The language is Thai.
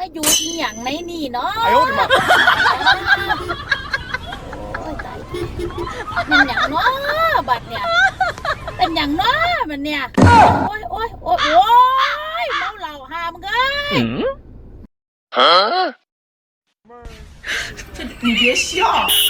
มาอยู่ที่อย่างในนี่เนาะไอ้โอ๊มามันอย่างเนาะบัดเนี่ยเป็นอย่างเนาะมันเนี่ยโอ้ยโอ้ยโอ้ยโอ้ยเมาเหล่าหามเงยฮะ你别笑。